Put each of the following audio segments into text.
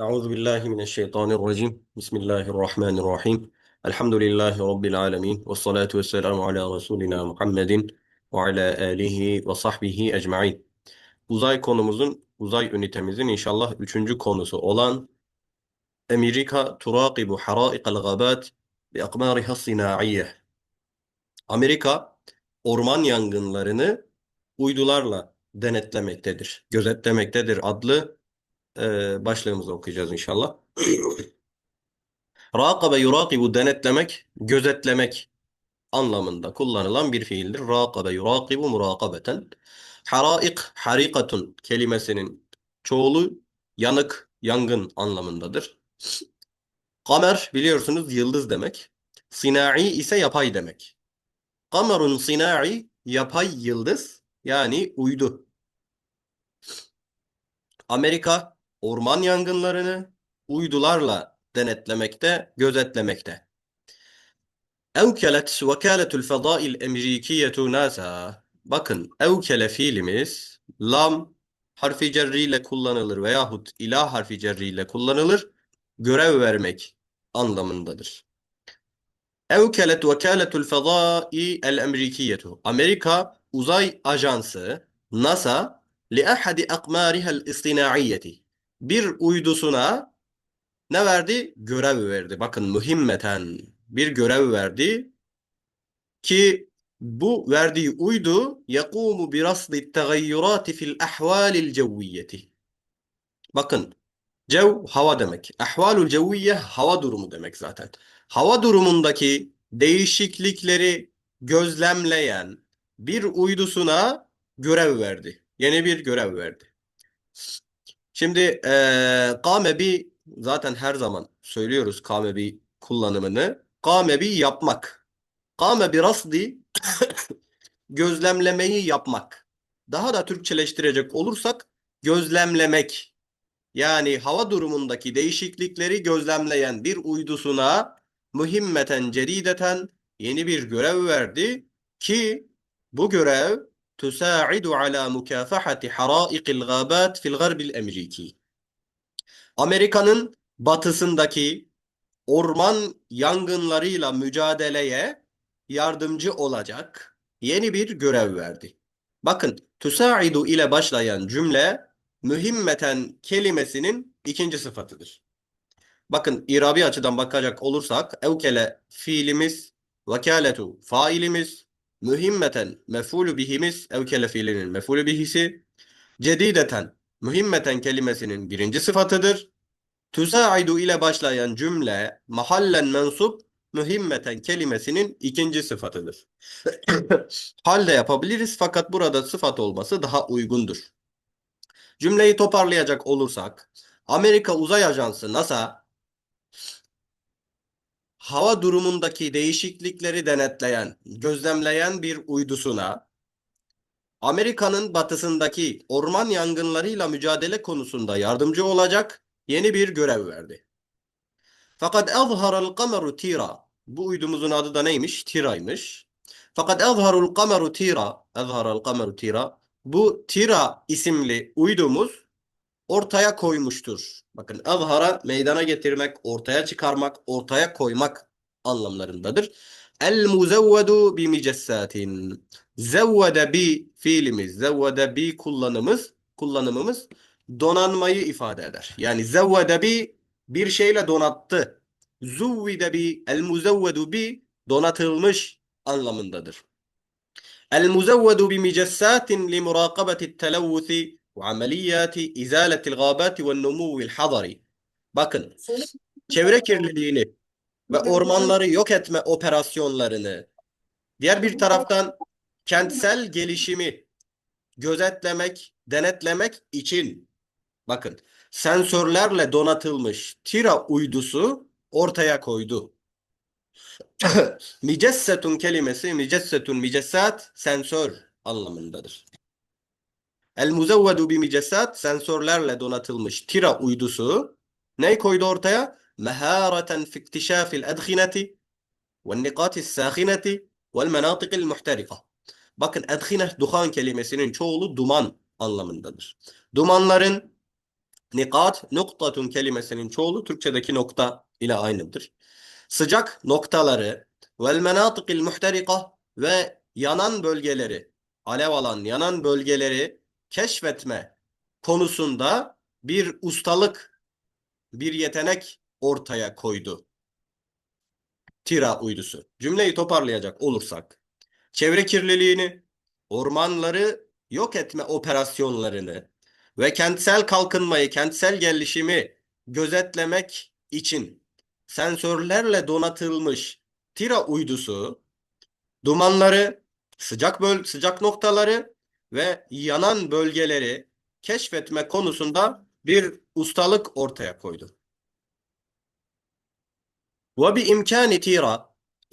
أعوذ بالله من الشيطان الرجيم بسم الله الرحمن الرحيم الحمد لله رب العالمين والصلاة والسلام على رسولنا Muhammedin ve ala alihi ve sahbihi ecmaîn. Uzay konumuzun, uzay ünitemizin inşallah üçüncü konusu olan Amerika turaqibu haraiqal gabat bi akmariha sinaiye. Amerika orman yangınlarını uydularla denetlemektedir, gözetlemektedir adlı e, başlığımızı okuyacağız inşallah. Rakabe yurakibu denetlemek, gözetlemek anlamında kullanılan bir fiildir. Rakabe yurakibu murakabeten. Haraik, harikatun kelimesinin çoğulu yanık, yangın anlamındadır. Kamer biliyorsunuz yıldız demek. Sinai ise yapay demek. Kamerun sinai yapay yıldız yani uydu. Amerika orman yangınlarını uydularla denetlemekte, gözetlemekte. Evkelet vekaletul fadail emrikiyetu NASA. Bakın evkele fiilimiz lam harfi cerriyle kullanılır veyahut ilah harfi cerriyle kullanılır. Görev vermek anlamındadır. Evkelet vekaletul fadai el emrikiyetu. Amerika Uzay Ajansı NASA li ahadi akmarihel istinaiyeti. Bir uydusuna ne verdi? Görev verdi. Bakın mühimmeten bir görev verdi ki bu verdiği uydu yakumu bi rasdi tegayyurati fil ahvalil cevviyeti. Bakın cev hava demek. Ahvalul cevviye hava durumu demek zaten. Hava durumundaki değişiklikleri gözlemleyen bir uydusuna görev verdi. Yeni bir görev verdi. Şimdi eee kamebi zaten her zaman söylüyoruz kamebi kullanımını. Kamebi yapmak. Kamebi rasdi gözlemlemeyi yapmak. Daha da Türkçeleştirecek olursak gözlemlemek. Yani hava durumundaki değişiklikleri gözlemleyen bir uydusuna mühimmeten cerideten yeni bir görev verdi ki bu görev tusa'idu ala mukafahati haraiqil gabat fil garbil emriki. Amerika'nın batısındaki orman yangınlarıyla mücadeleye yardımcı olacak yeni bir görev verdi. Bakın tusaidu ile başlayan cümle mühimmeten kelimesinin ikinci sıfatıdır. Bakın irabi açıdan bakacak olursak evkele fiilimiz, vekaletu failimiz, mühimmeten mef'ulü bihimiz evkele fiilinin mef'ulü bihisi, cedideten mühimmeten kelimesinin birinci sıfatıdır. Tüsaidu ile başlayan cümle mahallen mensup mühimmeten kelimesinin ikinci sıfatıdır. Hal de yapabiliriz fakat burada sıfat olması daha uygundur. Cümleyi toparlayacak olursak Amerika Uzay Ajansı NASA hava durumundaki değişiklikleri denetleyen, gözlemleyen bir uydusuna Amerika'nın batısındaki orman yangınlarıyla mücadele konusunda yardımcı olacak yeni bir görev verdi. Fakat azhara'l kameru tira. Bu uydumuzun adı da neymiş? Tira'ymış. Fakat azharul kameru tira. Azhara'l kameru tira. Bu Tira isimli uydumuz ortaya koymuştur. Bakın azhara meydana getirmek, ortaya çıkarmak, ortaya koymak anlamlarındadır. El muzevvedu bi micessatin. Zevvede bi fiilimiz, zevvede bi kullanımız, kullanımımız donanmayı ifade eder. Yani zevvede bi bir şeyle donattı. Zuvvide bi, el muzevvedu bi donatılmış anlamındadır. El muzevvedu bi micessatin li murakabeti televvuthi izaletil gâbâti ve numuvil hadari. Bakın, çevre kirliliğini ve ormanları yok etme operasyonlarını, diğer bir taraftan kentsel gelişimi gözetlemek, denetlemek için bakın sensörlerle donatılmış Tira uydusu ortaya koydu. Micessetun kelimesi micessetun micessat sensör anlamındadır. El muzevvedu bi micessat sensörlerle donatılmış Tira uydusu ne koydu ortaya? Mehareten fi iktişafil edhineti ve nikatis sahineti vel menatikil muhterika. Bakın edhine duhan kelimesinin çoğulu duman anlamındadır. Dumanların Nikat, noktatun kelimesinin çoğulu Türkçedeki nokta ile aynıdır. Sıcak noktaları vel menatıkil muhterika ve yanan bölgeleri, alev alan yanan bölgeleri keşfetme konusunda bir ustalık, bir yetenek ortaya koydu. Tira uydusu. Cümleyi toparlayacak olursak, çevre kirliliğini, ormanları yok etme operasyonlarını ve kentsel kalkınmayı, kentsel gelişimi gözetlemek için sensörlerle donatılmış Tira uydusu dumanları, sıcak böl sıcak noktaları ve yanan bölgeleri keşfetme konusunda bir ustalık ortaya koydu. وبإمكان تيرا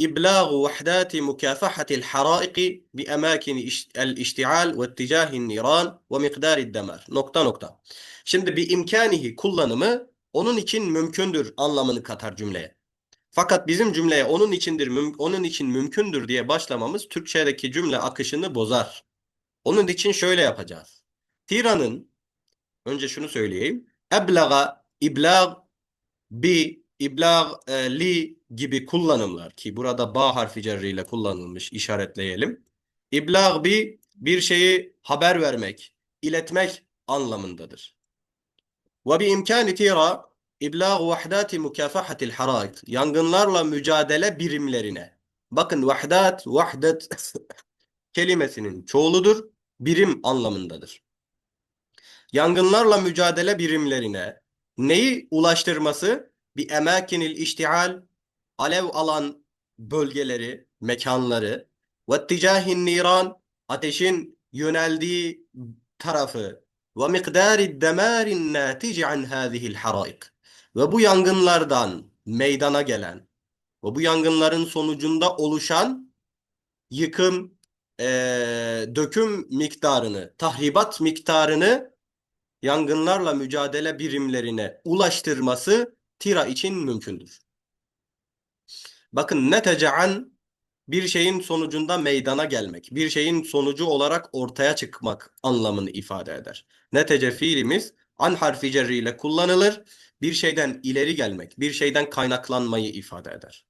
إبلاغ وحدات مكافحة الحرائق بأماكن iş- الاشتعال واتجاه النيران ومقدار الدمار. Nokta nokta. Şimdi bir imkanihi kullanımı onun için mümkündür anlamını katar cümleye. Fakat bizim cümleye onun içindir, müm- onun için mümkündür diye başlamamız Türkçedeki cümle akışını bozar. Onun için şöyle yapacağız. Tira'nın önce şunu söyleyeyim. Eblaga, iblag, bi, iblag, e, li gibi kullanımlar ki burada ba harfi cerriyle kullanılmış işaretleyelim. İblag bi bir şeyi haber vermek, iletmek anlamındadır. Ve bi imkani tira iblag vahdati mukafahatil haraik yangınlarla mücadele birimlerine. Bakın vahdat, vahdet kelimesinin çoğuludur, birim anlamındadır. Yangınlarla mücadele birimlerine neyi ulaştırması? Bir emakinil iştial, alev alan bölgeleri, mekanları ve ticahin niran, ateşin yöneldiği tarafı ve mikdari demarin natici an hadihil haraik ve bu yangınlardan meydana gelen ve bu yangınların sonucunda oluşan yıkım, eee, döküm miktarını, tahribat miktarını yangınlarla mücadele birimlerine ulaştırması tira için mümkündür. Bakın netece an bir şeyin sonucunda meydana gelmek, bir şeyin sonucu olarak ortaya çıkmak anlamını ifade eder. Netece fiilimiz an harfi cerri ile kullanılır. Bir şeyden ileri gelmek, bir şeyden kaynaklanmayı ifade eder.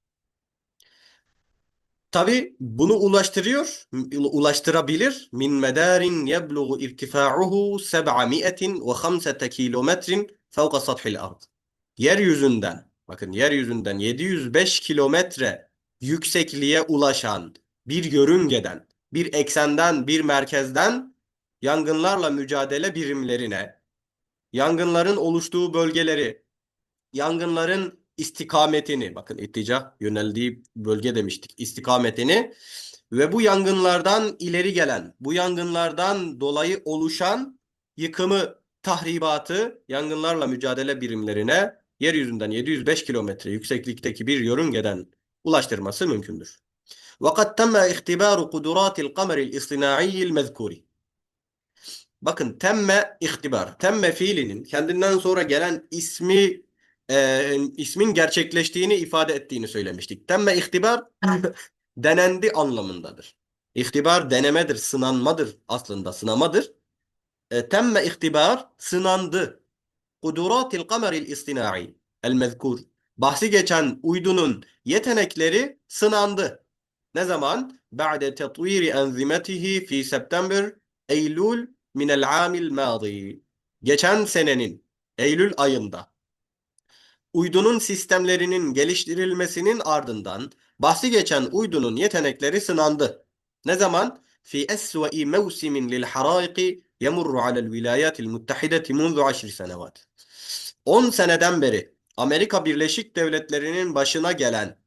Tabi bunu ulaştırıyor, ulaştırabilir. Min medarin yebluğu irtifa'uhu 705 kilometrin fevka sathil ard. Yeryüzünden, bakın yeryüzünden 705 kilometre yüksekliğe ulaşan bir yörüngeden, bir eksenden, bir merkezden yangınlarla mücadele birimlerine, yangınların oluştuğu bölgeleri, yangınların istikametini, bakın ittica yöneldiği bölge demiştik, istikametini ve bu yangınlardan ileri gelen, bu yangınlardan dolayı oluşan yıkımı, tahribatı yangınlarla mücadele birimlerine yeryüzünden 705 kilometre yükseklikteki bir yörüngeden ulaştırması mümkündür. وَقَدْ تَمَّ اِخْتِبَارُ قُدُرَاتِ الْقَمَرِ الْاِصْطِنَاعِيِّ الْمَذْكُورِ Bakın temme ihtibar. Temme fiilinin kendinden sonra gelen ismi e, ismin gerçekleştiğini ifade ettiğini söylemiştik. Temme ihtibar denendi anlamındadır. İhtibar denemedir, sınanmadır aslında, sınamadır. E, temme ihtibar sınandı. Kuduratil kameril istina'i el mezkur. Bahsi geçen uydunun yetenekleri sınandı. Ne zaman? Ba'de tetviri enzimetihi fi September, Eylül minel amil madi. Geçen senenin Eylül ayında uydunun sistemlerinin geliştirilmesinin ardından bahsi geçen uydunun yetenekleri sınandı. Ne zaman? Fi esve'i mevsimin lil haraiki yemurru alel vilayatil muttahideti munzu aşri senevat. 10 seneden beri Amerika Birleşik Devletleri'nin başına gelen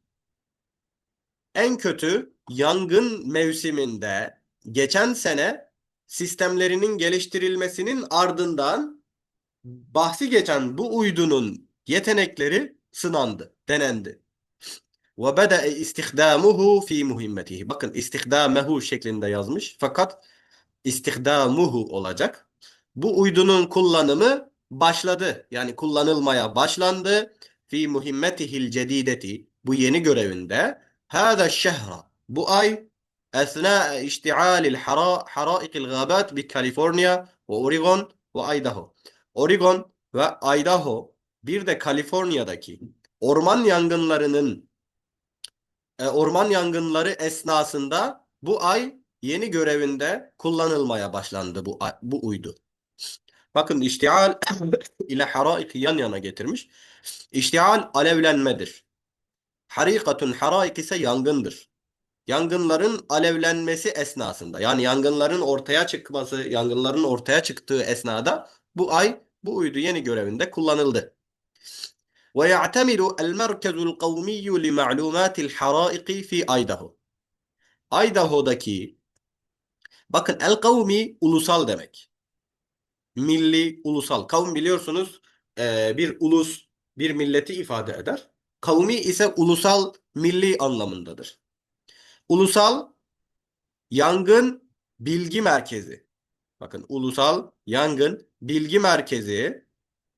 en kötü yangın mevsiminde geçen sene sistemlerinin geliştirilmesinin ardından bahsi geçen bu uydunun yetenekleri sınandı, denendi. Ve bede'e istihdamuhu fi muhimmetihi. Bakın istihdamehu şeklinde yazmış fakat istihdamuhu olacak. Bu uydunun kullanımı başladı. Yani kullanılmaya başlandı. Fi muhimmetihil cedideti. Bu yeni görevinde. Hâza şehra. Bu ay esnâ işti'alil hara, haraikil gâbât bi Kaliforniya ve Oregon ve Idaho. Oregon ve Idaho bir de Kaliforniya'daki orman yangınlarının e, orman yangınları esnasında bu ay yeni görevinde kullanılmaya başlandı bu bu uydu. Bakın iştihal ile haraik yan yana getirmiş. İştihal alevlenmedir. Harikatun haraik ise yangındır. Yangınların alevlenmesi esnasında yani yangınların ortaya çıkması, yangınların ortaya çıktığı esnada bu ay bu uydu yeni görevinde kullanıldı. El-merkezul kavmiyyu li ma'lumatil haraiki fi Idaho. Idaho'daki bakın el ulusal demek. Milli, ulusal. Kavm biliyorsunuz eee, bir ulus, bir milleti ifade eder. Kavmi ise ulusal, milli anlamındadır. Ulusal Yangın Bilgi Merkezi. Bakın Ulusal Yangın Bilgi Merkezi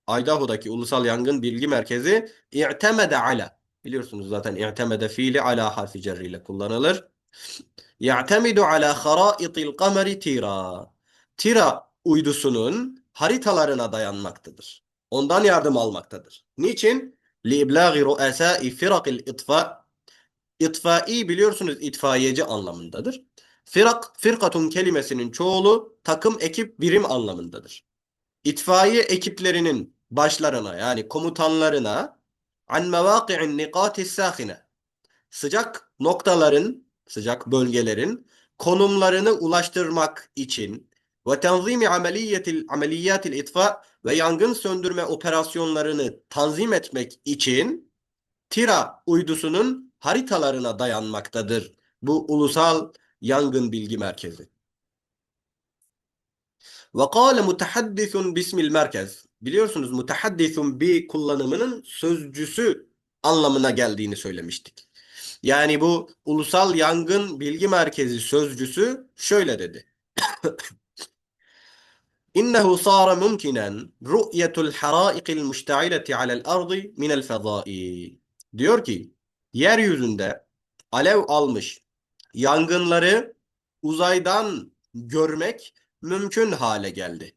Idaho'daki Ulusal Yangın Bilgi Merkezi i'temede ala. Biliyorsunuz zaten i'temede fiili ala harfi cerriyle kullanılır. Ya'temidu ala haraitil kameri tira. Tira uydusunun haritalarına dayanmaktadır. Ondan yardım almaktadır. Niçin? لِإِبْلَاغِ رُؤَسَاءِ فِرَقِ الْإِطْفَاءِ İtfai biliyorsunuz itfaiyeci anlamındadır. Firak, firkatun kelimesinin çoğulu takım, ekip, birim anlamındadır. İtfaiye ekiplerinin başlarına yani komutanlarına an mevaki'in nikatis sâhine sıcak noktaların, sıcak bölgelerin konumlarını ulaştırmak için ve tenzimi ameliyetil ameliyatil itfa ve yangın söndürme operasyonlarını tanzim etmek için Tira uydusunun haritalarına dayanmaktadır. Bu ulusal yangın bilgi merkezi. Ve kâle mutahaddisun bismil merkez. Biliyorsunuz mutahaddisun bi kullanımının sözcüsü anlamına geldiğini söylemiştik. Yani bu ulusal yangın bilgi merkezi sözcüsü şöyle dedi. İnnehu sâre mumkinen ru'yetul harâiqil müşte'ileti alel ardı minel fezâi. Diyor ki yeryüzünde alev almış yangınları uzaydan görmek mümkün hale geldi.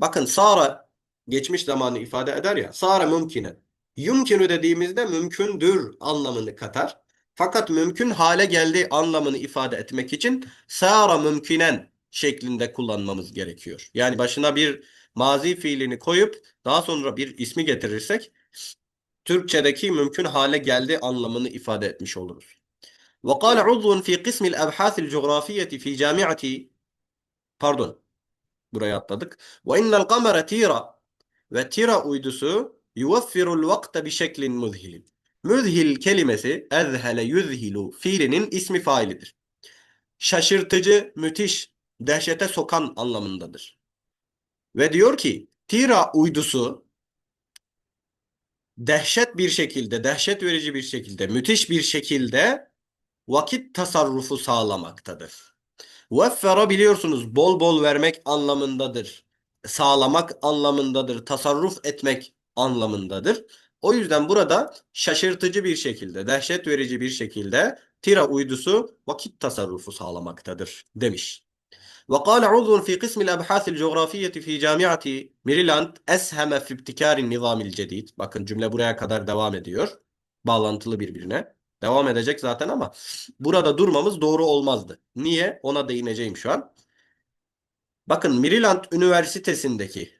Bakın Sara geçmiş zamanı ifade eder ya. Sara mümkine. Yumkinu dediğimizde mümkündür anlamını katar. Fakat mümkün hale geldi anlamını ifade etmek için sara mümkinen şeklinde kullanmamız gerekiyor. Yani başına bir mazi fiilini koyup daha sonra bir ismi getirirsek Türkçedeki mümkün hale geldi anlamını ifade etmiş oluruz. وقال عضو في قسم الأبحاث الجغرافية في جامعة pardon buraya atladık. وإن القمر تيرا ve tira uydusu yuveffirul vakte bi şeklin muzhilin. Müzhil kelimesi ezhele yüzhilu fiilinin ismi failidir. Şaşırtıcı, müthiş, dehşete sokan anlamındadır. Ve diyor ki tira uydusu dehşet bir şekilde, dehşet verici bir şekilde, müthiş bir şekilde vakit tasarrufu sağlamaktadır. Veffera biliyorsunuz bol bol vermek anlamındadır Sağlamak anlamındadır. Tasarruf etmek anlamındadır. O yüzden burada şaşırtıcı bir şekilde, dehşet verici bir şekilde tira uydusu vakit tasarrufu sağlamaktadır demiş. وقال عضو في قسم الأبحاث الجغرافية في جامعة ميريلاند أسهم في ابتكار النظام الجديد. Bakın cümle buraya kadar devam ediyor. Bağlantılı birbirine. Devam edecek zaten ama burada durmamız doğru olmazdı. Niye? Ona değineceğim şu an. Bakın Maryland Üniversitesi'ndeki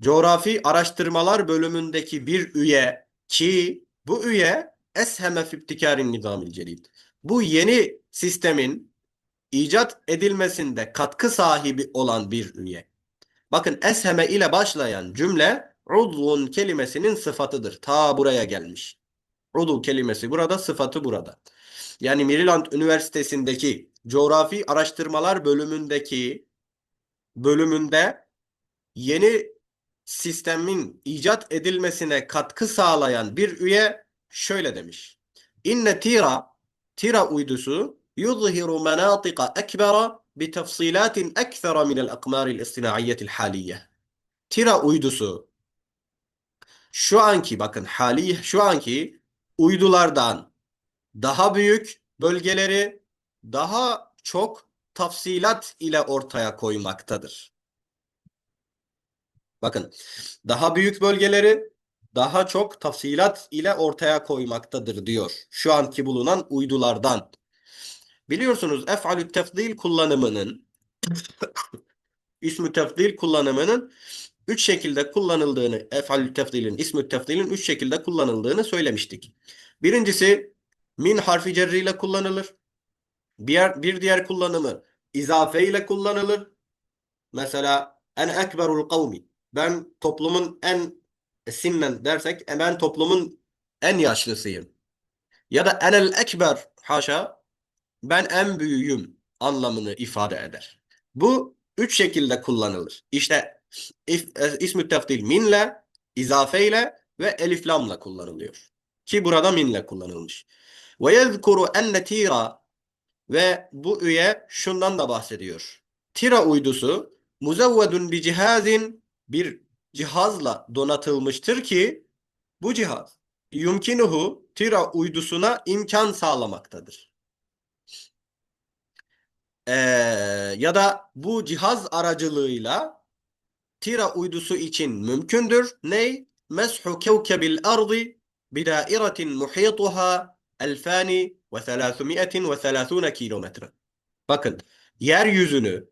Coğrafi Araştırmalar bölümündeki bir üye ki bu üye Esheme fi ibtikarin nizamil cedid. Bu yeni sistemin icat edilmesinde katkı sahibi olan bir üye. Bakın esheme ile başlayan cümle udvun kelimesinin sıfatıdır. Ta buraya gelmiş. Udu kelimesi burada, sıfatı burada. Yani Maryland Üniversitesi'ndeki Coğrafi Araştırmalar bölümündeki bölümünde yeni sistemin icat edilmesine katkı sağlayan bir üye şöyle demiş. İnne tira, tira uydusu yuzhiru menatika ekbera bi tefsilatin ekfera minel akmaril istinaiyetil haliye. Tira uydusu şu anki bakın hali şu anki uydulardan daha büyük bölgeleri daha çok tafsilat ile ortaya koymaktadır. Bakın daha büyük bölgeleri daha çok tafsilat ile ortaya koymaktadır diyor. Şu anki bulunan uydulardan. Biliyorsunuz ef'alü tefdil kullanımının ismü tefdil kullanımının üç şekilde kullanıldığını ef'alü tefdilin ismü tefdilin üç şekilde kullanıldığını söylemiştik. Birincisi min harfi cerriyle kullanılır. Bir, bir diğer kullanımı izafe ile kullanılır. Mesela en ekberul kavmi. Ben toplumun en sinnen dersek e, ben toplumun en yaşlısıyım. Ya da enel ekber haşa ben en büyüğüm anlamını ifade eder. Bu üç şekilde kullanılır. İşte e, ismü tefdil minle, izafeyle ve eliflamla kullanılıyor. Ki burada minle kullanılmış. Ve yezkuru enne tira ve bu üye şundan da bahsediyor. Tira uydusu muzevvedun bi cihazin bir cihazla donatılmıştır ki bu cihaz yumkinuhu tira uydusuna imkan sağlamaktadır. Ee, ya da bu cihaz aracılığıyla tira uydusu için mümkündür. Ney? Meshu kevkebil ardı bidairetin muhituha elfani ve selâsümiyetin ve selâsûne kilometre. Bakın yeryüzünü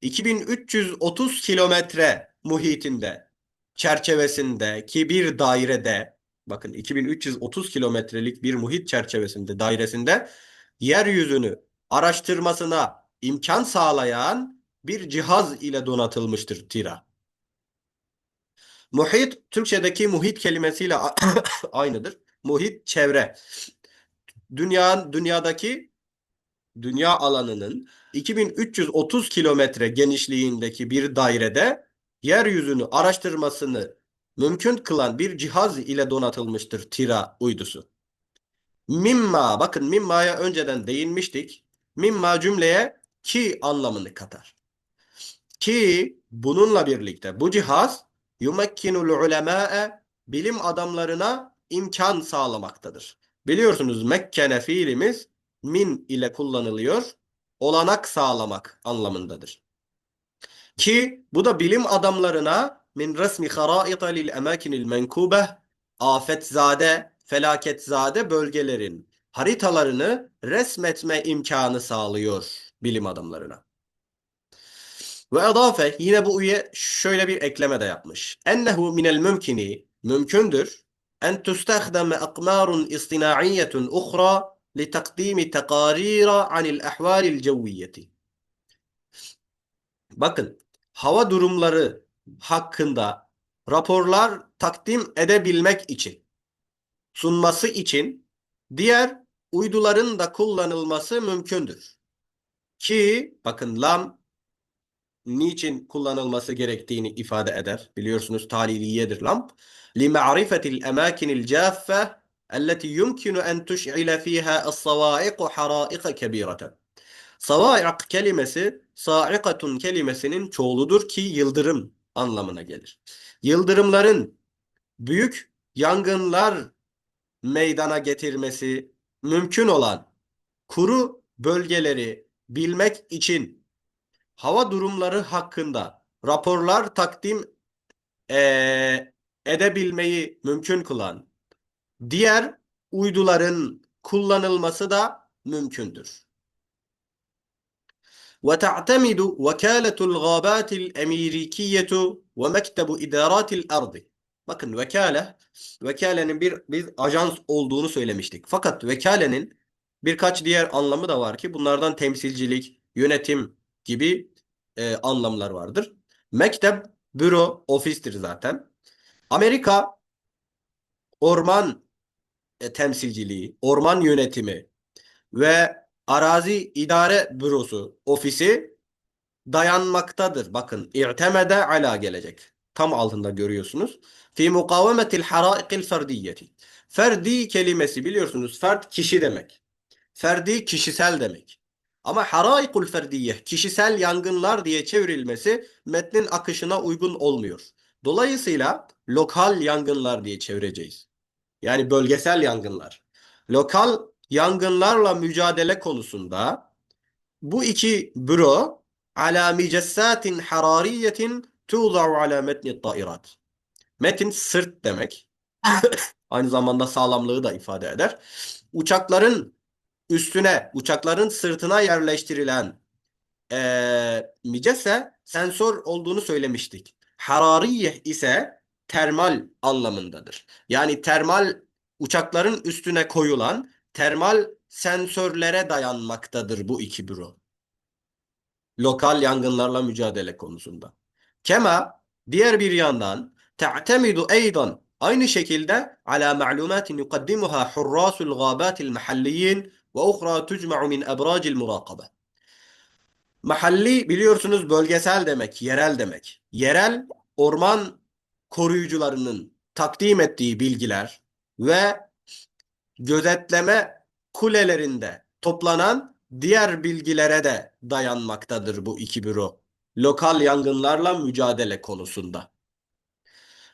2330 kilometre muhitinde çerçevesindeki bir dairede bakın 2330 kilometrelik bir muhit çerçevesinde dairesinde yeryüzünü araştırmasına imkan sağlayan bir cihaz ile donatılmıştır tira. Muhit Türkçedeki muhit kelimesiyle aynıdır. Muhit çevre. Dünya dünyadaki dünya alanının 2330 kilometre genişliğindeki bir dairede yeryüzünü araştırmasını mümkün kılan bir cihaz ile donatılmıştır tira uydusu. Mimma bakın mimma'ya önceden değinmiştik. Mimma cümleye ki anlamını katar. Ki bununla birlikte bu cihaz yumekkinul ulemâe bilim adamlarına imkan sağlamaktadır. Biliyorsunuz Mekkene fiilimiz min ile kullanılıyor. Olanak sağlamak anlamındadır. Ki bu da bilim adamlarına min resmi haraita lil emakinil menkubeh afetzade, felaketzade bölgelerin haritalarını resmetme imkanı sağlıyor bilim adamlarına. Ve adafe yine bu üye şöyle bir ekleme de yapmış. Ennehu minel mümkini mümkündür en tustahdeme akmarun istinaiyetun ukhra لتقديم تقارير عن الأحوال الجوية. Bakın hava durumları hakkında raporlar takdim edebilmek için sunması için diğer uyduların da kullanılması mümkündür. Ki bakın lam niçin kullanılması gerektiğini ifade eder. Biliyorsunuz taliliyedir lam. لِمَعْرِفَةِ الْاَمَاكِنِ الْجَافَّةِ التي يمكن أن تشعل فيها الصواعق حرائق كبيرة. Savaiq kelimesi saikatun kelimesinin çoğuludur ki yıldırım anlamına gelir. Yıldırımların büyük yangınlar meydana getirmesi mümkün olan kuru bölgeleri bilmek için hava durumları hakkında raporlar takdim e, edebilmeyi mümkün kılan diğer uyduların kullanılması da mümkündür. وتعتمد وكالة الغابات الأمريكية ومكتب إدارات الأرض. Bakın vekale, vekalenin bir, bir ajans olduğunu söylemiştik. Fakat vekalenin birkaç diğer anlamı da var ki bunlardan temsilcilik, yönetim gibi e, anlamlar vardır. Mektep, büro, ofistir zaten. Amerika orman e, temsilciliği, orman yönetimi ve arazi idare bürosu ofisi dayanmaktadır. Bakın i'temede ala gelecek. Tam altında görüyorsunuz. Fi mukavemetil haraikil ferdiyeti. Ferdi kelimesi biliyorsunuz fert kişi demek. Ferdi kişisel demek. Ama haraikul ferdiyye kişisel yangınlar diye çevrilmesi metnin akışına uygun olmuyor. Dolayısıyla lokal yangınlar diye çevireceğiz. Yani bölgesel yangınlar. Lokal yangınlarla mücadele konusunda bu iki büro ala micessatin harariyetin tuğza'u ala metni tairat. Metin sırt demek. Aynı zamanda sağlamlığı da ifade eder. Uçakların üstüne, uçakların sırtına yerleştirilen eee micesse sensör olduğunu söylemiştik. Harariyeh ise termal anlamındadır. Yani termal uçakların üstüne koyulan termal sensörlere dayanmaktadır bu iki büro. Lokal yangınlarla mücadele konusunda. Kema diğer bir yandan te'temidu eydan aynı şekilde ala ma'lumatin yukaddimuha hurrasul gâbâtil mahalliyin ve uhra tucma'u min ebracil murakabe. Mahalli biliyorsunuz bölgesel demek, yerel demek Yerel orman koruyucularının takdim ettiği bilgiler ve gözetleme kulelerinde toplanan diğer bilgilere de dayanmaktadır bu iki büro. Lokal yangınlarla mücadele konusunda.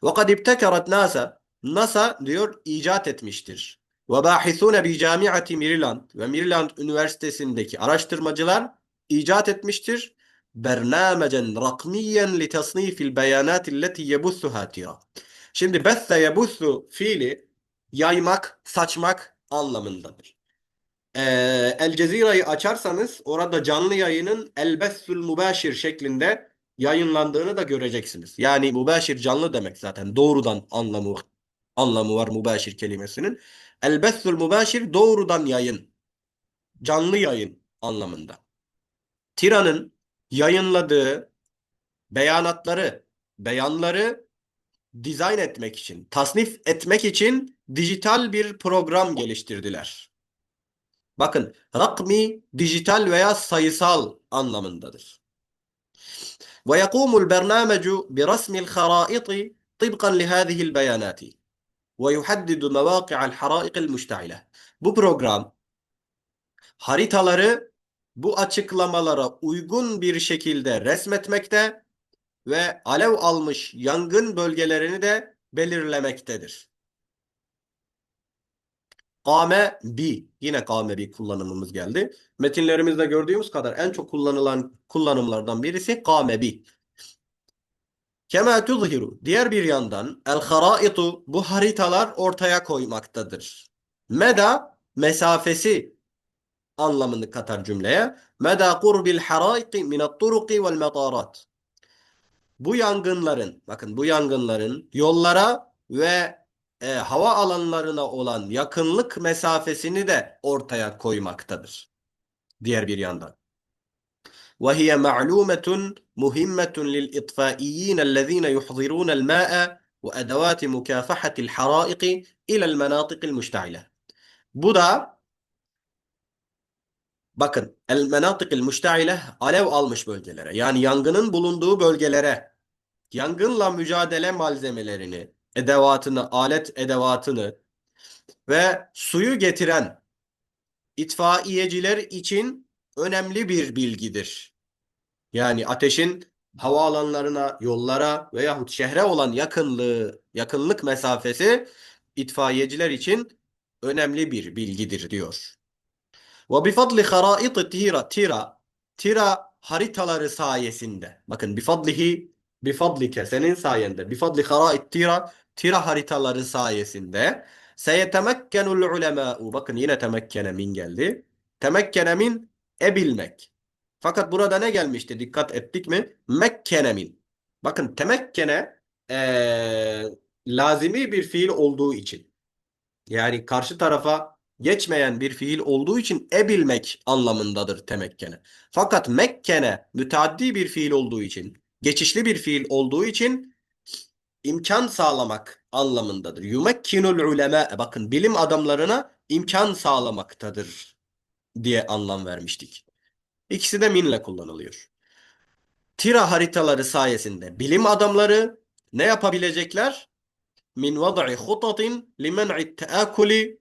وَقَدْ اِبْتَكَرَتْ NASA NASA diyor icat etmiştir. وَبَاحِثُونَ بِجَامِعَةِ Maryland ve Maryland Üniversitesi'ndeki araştırmacılar icat etmiştir. برنامجا رقميا لتصنيف البيانات التي يبثها تيرا. Şimdi besse yebussu fiili yaymak, saçmak anlamındadır. Ee, El Cezire'yi açarsanız orada canlı yayının El Bessül Mübaşir şeklinde yayınlandığını da göreceksiniz. Yani mübaşir canlı demek zaten. Doğrudan anlamı anlamı var mübaşir kelimesinin. El Bessül Mübaşir doğrudan yayın. Canlı yayın anlamında. Tira'nın yayınladığı beyanatları, beyanları dizayn etmek için, tasnif etmek için dijital bir program geliştirdiler. Bakın rakmi dijital veya sayısal anlamındadır. Ve yekumul bernamecu bi rasmil haraiti tıbkan li hâzihil beyanati ve yuhaddidu mevâki'al harâikil müşte'ile. Bu program haritaları bu açıklamalara uygun bir şekilde resmetmekte ve alev almış yangın bölgelerini de belirlemektedir. Kame bi. Yine kame bi kullanımımız geldi. Metinlerimizde gördüğümüz kadar en çok kullanılan kullanımlardan birisi kame bi. Kema tuzhiru. Diğer bir yandan el haraitu bu haritalar ortaya koymaktadır. Meda mesafesi anlamını katar cümleye. Meda kurbil haraiki minat turuki vel metarat. Bu yangınların, bakın bu yangınların yollara ve e, hava alanlarına olan yakınlık mesafesini de ortaya koymaktadır. Diğer bir yandan. وهي معلومة مهمة للإطفائيين الذين يحضرون الماء وأدوات مكافحة الحرائق إلى المناطق المشتعلة. Bu da bakın el menatikil müştaile alev almış bölgelere yani yangının bulunduğu bölgelere yangınla mücadele malzemelerini, edevatını, alet edevatını ve suyu getiren itfaiyeciler için önemli bir bilgidir. Yani ateşin havaalanlarına, yollara veyahut şehre olan yakınlığı, yakınlık mesafesi itfaiyeciler için önemli bir bilgidir diyor. Ve bifadli haraiti tira tira tira haritaları sayesinde. Bakın bifadlihi bifadlike senin sayende. Bifadli harait tira tira haritaları sayesinde seyetemekkenul ulemâ'u. Bakın yine temekkene min geldi. Temekkene min ebilmek. Fakat burada ne gelmişti? Dikkat ettik mi? Mekkene min. Bakın temekkene ee, lazimi bir fiil olduğu için. Yani karşı tarafa geçmeyen bir fiil olduğu için ebilmek anlamındadır temekkene. Fakat mekkene müteaddi bir fiil olduğu için, geçişli bir fiil olduğu için imkan sağlamak anlamındadır. Yumekkinul ulema bakın bilim adamlarına imkan sağlamaktadır diye anlam vermiştik. İkisi de minle kullanılıyor. Tira haritaları sayesinde bilim adamları ne yapabilecekler? Min vad'i hutatin limen'i teakuli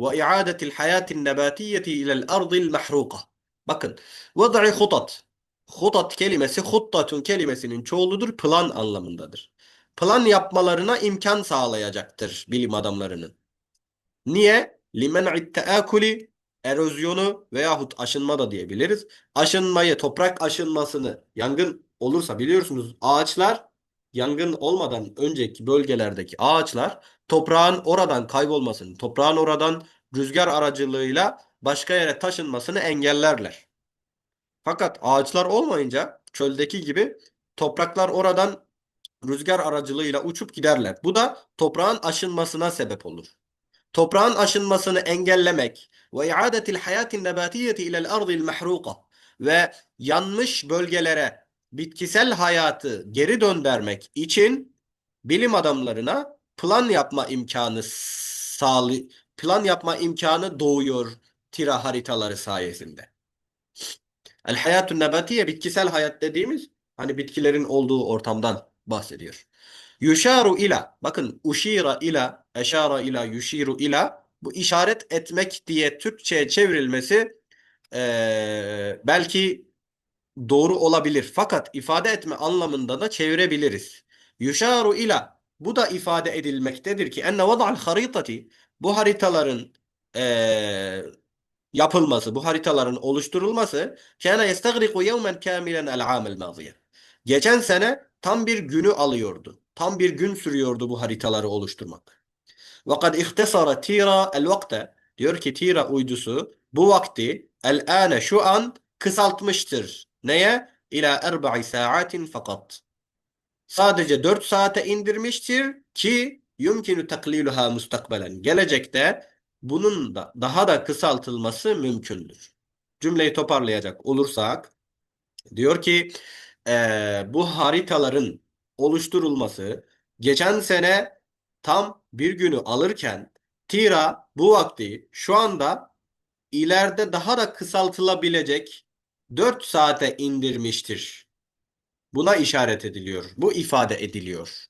ve i'adetil hayatin nebatiyeti ilel ardil mahruka. Bakın, vad'i hutat. Hutat kelimesi huttatun kelimesinin çoğuludur, plan anlamındadır. Plan yapmalarına imkan sağlayacaktır bilim adamlarının. Niye? Limen'i teakuli erozyonu veyahut aşınma da diyebiliriz. Aşınmayı, toprak aşınmasını, yangın olursa biliyorsunuz ağaçlar yangın olmadan önceki bölgelerdeki ağaçlar toprağın oradan kaybolmasını, toprağın oradan rüzgar aracılığıyla başka yere taşınmasını engellerler. Fakat ağaçlar olmayınca çöldeki gibi topraklar oradan rüzgar aracılığıyla uçup giderler. Bu da toprağın aşınmasına sebep olur. Toprağın aşınmasını engellemek ve iadetil hayatin nebatiyeti ilel ardil mahruqa ve yanmış bölgelere bitkisel hayatı geri döndürmek için bilim adamlarına plan yapma imkanı sağlı plan yapma imkanı doğuyor tira haritaları sayesinde. El hayatun nebatiye bitkisel hayat dediğimiz hani bitkilerin olduğu ortamdan bahsediyor. Yuşaru ila bakın uşira ila eşara ila yuşiru ila bu işaret etmek diye Türkçe'ye çevrilmesi eee, belki doğru olabilir. Fakat ifade etme anlamında da çevirebiliriz. Yuşaru ila bu da ifade edilmektedir ki enne vada'l haritati bu haritaların eee, yapılması, bu haritaların oluşturulması kana yestagriqu yevmen kamilen el-amel maziye. Geçen sene tam bir günü alıyordu. Tam bir gün sürüyordu bu haritaları oluşturmak. Ve kad ihtasara tira el vakte diyor ki tira uydusu bu vakti el-ane şu an kısaltmıştır. Neye? İla erba'i saatin fakat. Sadece 4 saate indirmiştir ki yumkinu takliluha mustakbelen. Gelecekte bunun da daha da kısaltılması mümkündür. Cümleyi toparlayacak olursak diyor ki eee, bu haritaların oluşturulması geçen sene tam bir günü alırken Tira bu vakti şu anda ileride daha da kısaltılabilecek 4 saate indirmiştir. Buna işaret ediliyor. Bu ifade ediliyor.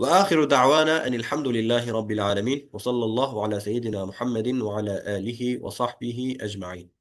Ve ahiru da'vana enilhamdülillahi rabbil alemin ve sallallahu ala seyyidina Muhammedin ve ala alihi ve sahbihi ecmain.